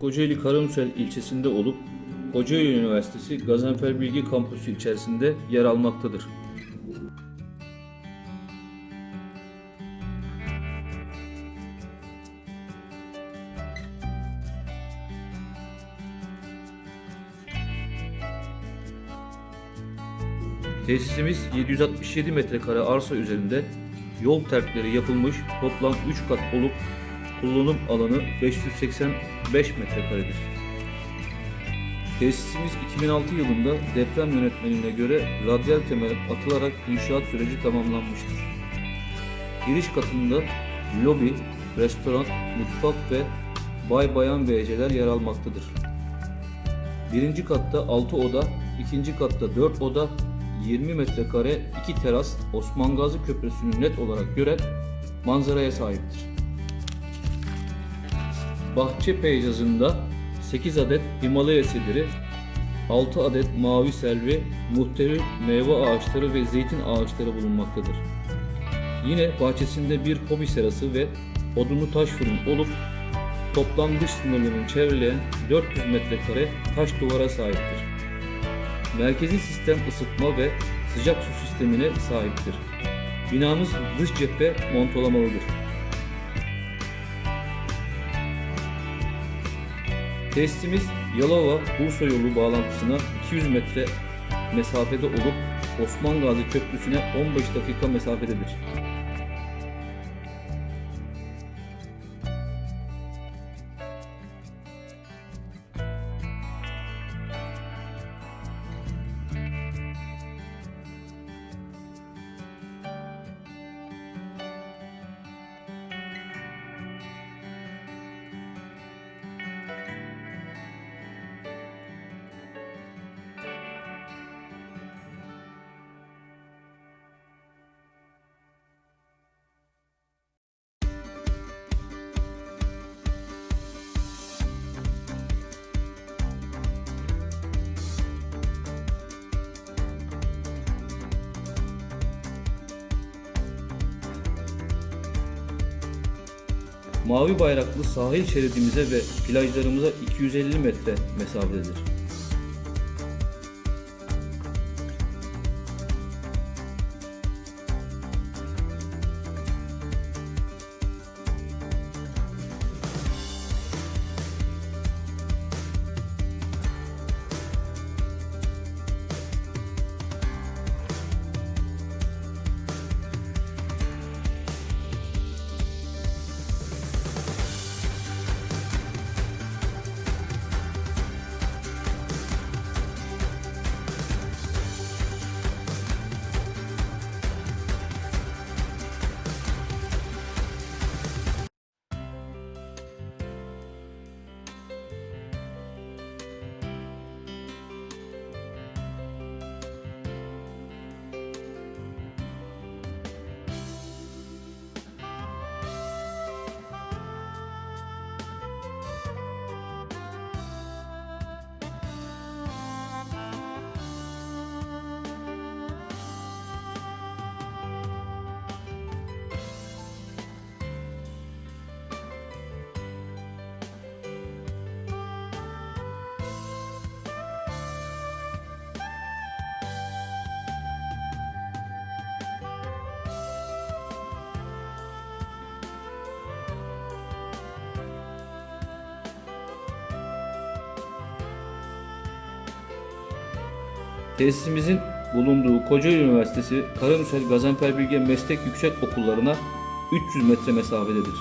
Kocaeli Karamürsel ilçesinde olup Kocaeli Üniversitesi Gazanfer Bilgi Kampüsü içerisinde yer almaktadır. Tesisimiz 767 metrekare arsa üzerinde yol terkleri yapılmış toplam 3 kat olup kullanım alanı 585 metrekaredir. Tesisimiz 2006 yılında deprem yönetmenine göre radyal temel atılarak inşaat süreci tamamlanmıştır. Giriş katında lobi, restoran, mutfak ve bay bayan WC'ler yer almaktadır. Birinci katta 6 oda, ikinci katta 4 oda, 20 metrekare 2 teras Osman Gazi Köprüsü'nü net olarak gören manzaraya sahiptir. Bahçe peyzajında 8 adet Himalaya sediri, 6 adet mavi selvi, muhtelif meyve ağaçları ve zeytin ağaçları bulunmaktadır. Yine bahçesinde bir hobi serası ve odunlu taş fırın olup toplam dış sınırlarını çevreleyen 400 metrekare taş duvara sahiptir. Merkezi sistem ısıtma ve sıcak su sistemine sahiptir. Binamız dış cephe montolamalıdır. Tesisimiz Yalova-Bursa yolu bağlantısına 200 metre mesafede olup Osman Gazi Köprüsü'ne 15 dakika mesafededir. Mavi bayraklı sahil şeridimize ve plajlarımıza 250 metre mesafededir. Tesisimizin bulunduğu Kocaeli Üniversitesi Karamürsel Gazanfer Bilge Meslek Yüksek Okullarına 300 metre mesafededir.